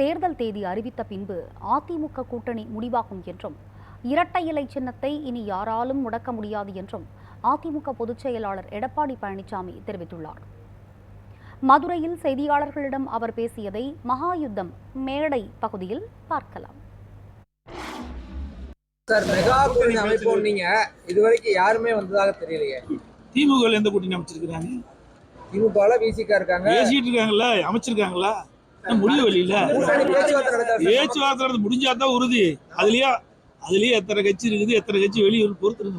தேர்தல் தேதி அறிவித்த பின்பு அதிமுக கூட்டணி முடிவாகும் என்றும் இரட்டை இலை சின்னத்தை இனி யாராலும் முடக்க முடியாது என்றும் அதிமுக பொதுச் செயலாளர் எடப்பாடி பழனிசாமி தெரிவித்துள்ளார். மதுரையில் செய்தியாளர்களிடம் அவர் பேசியதை மகாயுத்தம் மேடை பகுதியில் பார்க்கலாம். சார் மெகா கூட்டணி அமைப்போம் நீங்க இதுவரைக்கும் யாருமே வந்ததாக தெரியலையே. திமுக எந்த கூட்டணி அமைச்சிருக்கிறாங்க? விசிகா இருக்காங்க? பேசிட்டு இருக்காங்கல்ல அமைச்சிருக்காங்களா? முடிவு வெளியில? கூட்டணி பேச்சுவார்த்தை முடிஞ்சாதான் உறுதி. அதுலயே அதுலயே எத்தனை கட்சி இருக்குது எத்தனை கட்சி வெளியூர் பொறுத்து இருந்து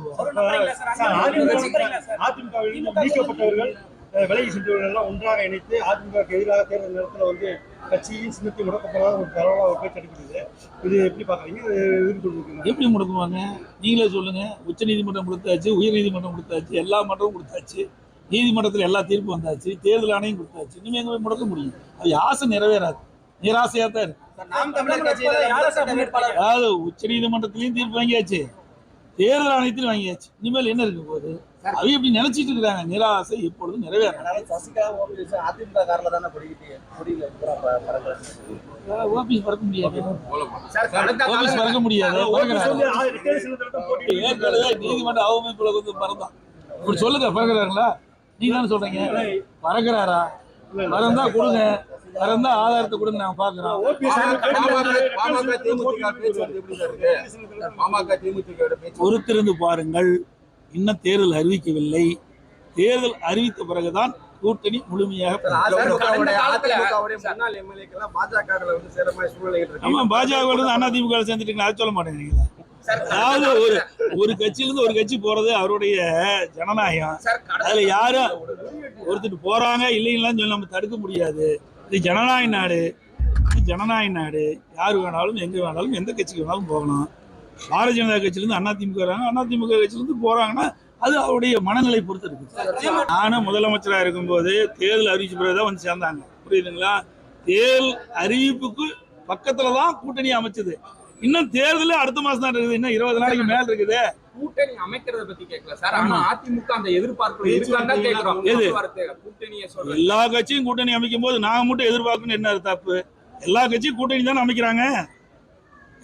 விலகி சென்றவர்கள் எல்லாம் ஒன்றாக இணைத்து அதிமுக எதிராக தேர்தல் நேரத்தில் வந்து கட்சியின் சின்னத்தை முடக்கப்படாத ஒரு தரவாக ஒரு பேச்சு அடிக்கிறது. இது எப்படி எதிர்கொண்டிருக்கீங்க எப்படி முடக்குவாங்க? நீங்களே சொல்லுங்க. உச்ச நீதிமன்றம் கொடுத்தாச்சு உயர் நீதிமன்றம் கொடுத்தாச்சு எல்லா மன்றமும் கொடுத்தாச்சு. நீதிமன்றத்தில் எல்லா தீர்ப்பு வந்தாச்சு தேர்தல் ஆணையம் கொடுத்தாச்சு. இனிமே எங்க போய் முடக்க முடியும்? அது ஆசை நிறைவேறாது. நிராசையா தான் இருக்கு. அதாவது உச்ச நீதிமன்றத்திலையும் தீர்ப்பு வாங்கியாச்சு. தேர்தல் ஆணையத்திலும் வாங்கியாச்சு. இனிமேல் என்ன இருக்க போகுது? அவங்க இப்படி நினைச்சிட்டு இருக்காங்க. நிராசை இப்பொழுது நிறைவேறாது சசிகலா ஓபிஎஸ் அதிமுக காரில் தானே படிக்கிட்டு முடியல ஓபிஎஸ் பறக்க முடியாது. ஓபிஎஸ் பறக்க முடியாது. ஏற்கனவே நீதிமன்ற அவமைப்புல வந்து பறந்தான். இப்படி சொல்லுங்க பறக்கிறாங்களா? நீங்க தானே சொல்றீங்க. பறக்கிறாரா பறந்தா கொடுங்க. பறந்தா ஆதாரத்தை கொடுங்க நான் பாக்குறோம். பாமக திமுக பேச்சுவார்த்தை எப்படி சார் இருக்கு? பாமக திமுக பேச்சு பொறுத்திருந்து பாருங்கள். இன்னும் தேர்தல் அறிவிக்கவில்லை. தேர்தல் அறிவித்த பிறகுதான் கூட்டணி முழுமையாக பாஜக இருந்து அண்ணா திமுக சேர்ந்துட்டீங்க அது சொல்ல மாட்டேங்கிறீங்களா? அதாவது ஒரு ஒரு கட்சியிலிருந்து ஒரு கட்சி போறது அவருடைய ஜனநாயகம். அதுல யாரும் ஒருத்தர் போறாங்க இல்லைங்களான்னு சொல்லி நம்ம தடுக்க முடியாது. இது ஜனநாயக நாடு. இது ஜனநாயக நாடு. யார் வேணாலும் எங்க வேணாலும் எந்த கட்சிக்கு வேணாலும் போகலாம். பாரதிய ஜனதா கட்சியிலிருந்து அண்ணா திமுக வராங்க. அண்ணா திமுக கட்சியிலிருந்து போறாங்கன்னா அது அவருடைய மனநிலை பொறுத்து இருக்கு நானும் முதலமைச்சராக இருக்கும்போது தேர்தல் அறிவிச்ச பிறகுதான் வந்து சேர்ந்தாங்க. புரியுதுங்களா? தேர்தல் அறிவிப்புக்கு பக்கத்துல தான் கூட்டணி அமைச்சது. இன்னும் தேர்தல் அடுத்த மாசம் தான் இருக்குது. இன்னும் இருபது நாளைக்கு மேல இருக்குது. கூட்டணி அமைக்கிறத பத்தி கேட்கல சார். ஆனா அதிமுக அந்த எதிர்பார்ப்பு இருக்கான்னு கேக்குறோம். கூட்டணியை எல்லா கட்சியும் கூட்டணி அமைக்கும் போது நாங்க மட்டும் எதிர்பார்க்கணும் என்ன தப்பு எல்லா கட்சியும் கூட்டணி தானே அமைக்கிறாங்க?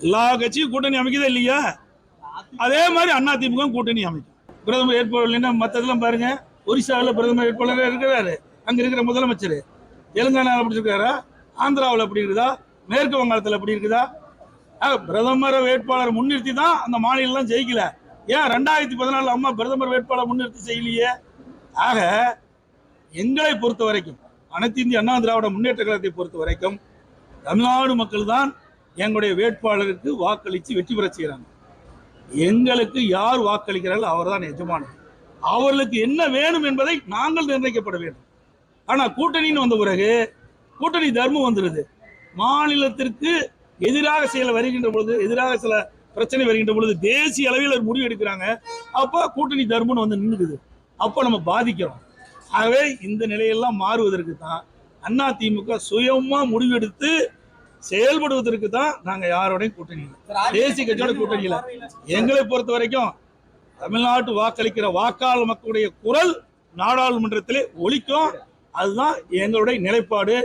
எல்லா கட்சியும் கூட்டணி அமைக்கதே இல்லையா? அதே மாதிரி அண்ணா திமுக கூட்டணி அமைக்கும். பிரதமர் வேட்பாளர் மற்றதெல்லாம் பாருங்க. ஒரிசாவில் பிரதமர் வேட்பாளர் இருக்கிறாரு. அங்க இருக்கிற முதலமைச்சர். தெலுங்கானாவில் அப்படி இருக்காரா? ஆந்திராவில் அப்படி இருக்குதா? மேற்கு வங்காளத்தில் அப்படி இருக்குதா? பிரதமர் வேட்பாளர் முன்னிறுத்தி தான் அந்த மாநிலம் ஜெயிக்கல. ஏன் ரெண்டாயிரத்தி பதினாலு அம்மா பிரதமர் வேட்பாளர் முன்னிறுத்தி செய்யலையே? ஆக எங்களை பொறுத்த வரைக்கும் அனைத்து இந்திய அண்ணா திராவிட முன்னேற்ற கழகத்தை பொறுத்த வரைக்கும் தமிழ்நாடு மக்கள் தான் எங்களுடைய வேட்பாளருக்கு வாக்களித்து வெற்றி பெற செய்கிறாங்க எங்களுக்கு யார் வாக்களிக்கிறார்கள் அவர்தான் எஜமானர். அவர்களுக்கு என்ன வேணும் என்பதை நாங்கள் நிர்ணயிக்கப்பட வேண்டும். ஆனால் கூட்டணின்னு வந்த பிறகு கூட்டணி தர்மம் வந்துடுது மாநிலத்திற்கு எதிராக செயல் வருகின்ற பொழுது எதிராக சில பிரச்சனை வருகின்ற பொழுது தேசிய அளவில் ஒரு முடிவு எடுக்கிறாங்க. அப்போ கூட்டணி தர்மம்னு வந்து நின்றுக்குது அப்போ நம்ம பாதிக்கிறோம். ஆகவே இந்த நிலையெல்லாம் மாறுவதற்கு தான் அண்ணா திமுக சுயமா முடிவெடுத்து செயல்படுவதற்கு தான் நாங்க யாரோடையும் கூட்டணி தேசிய கட்சியோட கூட்டணி இல்லை. எங்களை பொறுத்த வரைக்கும் தமிழ்நாட்டு வாக்களிக்கிற வாக்காளர் மக்களுடைய குரல் நாடாளுமன்றத்திலே ஒழிக்கும் அதுதான் எங்களுடைய நிலைப்பாடு.